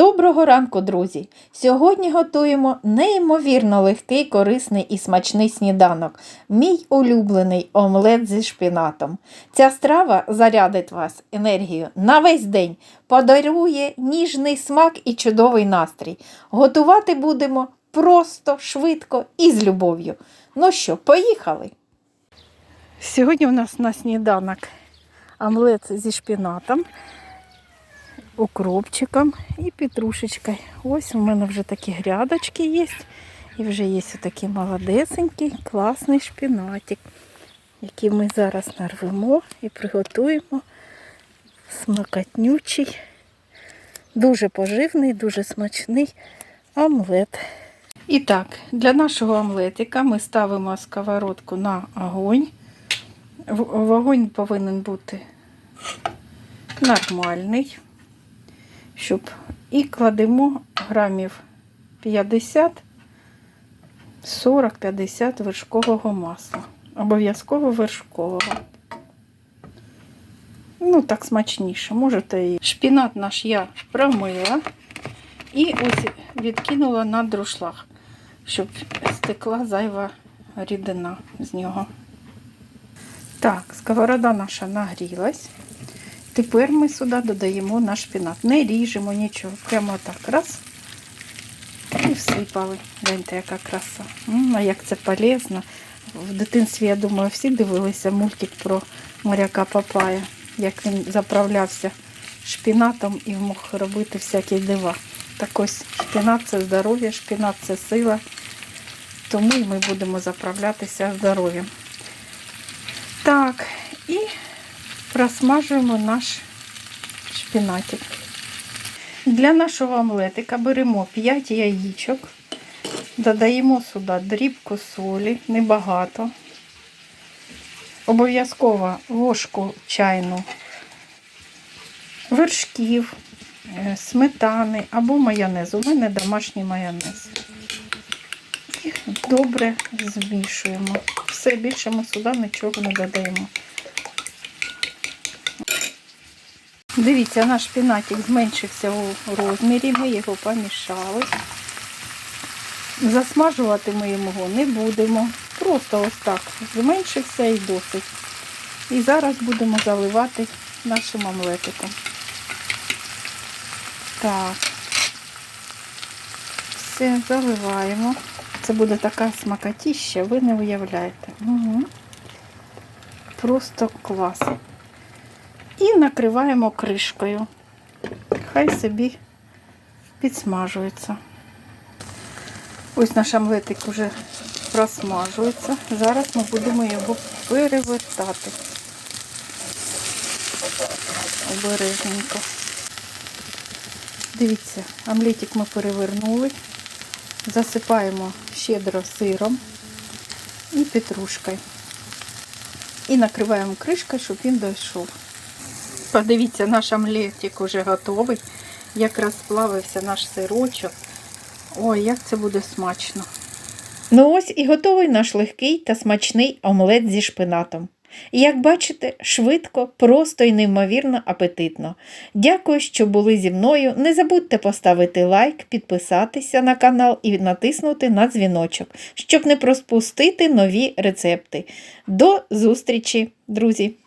Доброго ранку, друзі! Сьогодні готуємо неймовірно легкий, корисний і смачний сніданок. Мій улюблений омлет зі шпінатом. Ця страва зарядить вас енергію на весь день, подарує ніжний смак і чудовий настрій. Готувати будемо просто, швидко і з любов'ю. Ну що, поїхали! Сьогодні у нас на сніданок омлет зі шпінатом укропчиком і петрушечкою. Ось у мене вже такі грядочки є. І вже є такий молодесенький, класний шпінатик, який ми зараз нарвемо і приготуємо смакатнючий, дуже поживний, дуже смачний омлет. І так, для нашого омлетика ми ставимо сковородку на огонь. Вогонь повинен бути нормальний щоб і кладемо грамів 50, 40-50 вершкового масла. Обов'язково вершкового. Ну, так смачніше. Можете і шпінат наш я промила і ось відкинула на друшлаг, щоб стекла зайва рідина з нього. Так, сковорода наша нагрілась. Тепер ми сюди додаємо наш шпінат. Не ріжемо нічого. Прямо так раз. І всипали. Гляньте, яка краса. М, А як це полезно. В дитинстві, я думаю, всі дивилися мультик про моряка Папая, як він заправлявся шпінатом і мог робити всякі дива. Так ось шпінат це здоров'я, шпінат це сила. Тому і ми будемо заправлятися здоров'ям. Так, просмажуємо наш шпінатик. Для нашого омлетика беремо 5 яєчок, додаємо сюди дрібку солі, небагато. Обов'язково ложку чайну вершків, е, сметани або майонез. У мене домашній майонез. І добре змішуємо. Все більше ми сюди нічого не додаємо. Дивіться, наш шпінатик зменшився у розмірі, ми його помішали. Засмажувати ми його не будемо. Просто ось так зменшився і досить. І зараз будемо заливати нашим омлетиком. Так. Все, заливаємо. Це буде така смакотіща, ви не уявляєте. Угу. Просто клас. І накриваємо кришкою. Хай собі підсмажується. Ось наш омлетик вже просмажується. Зараз ми будемо його перевертати. Обережненько. Дивіться, омлетик ми перевернули. Засипаємо щедро сиром і петрушкою. І накриваємо кришкою, щоб він дійшов. Подивіться, наш омлетик уже готовий. Як розплавився наш сирочок. Ой, як це буде смачно. Ну ось і готовий наш легкий та смачний омлет зі шпинатом. І як бачите, швидко, просто і неймовірно апетитно. Дякую, що були зі мною. Не забудьте поставити лайк, підписатися на канал і натиснути на дзвіночок, щоб не пропустити нові рецепти. До зустрічі, друзі!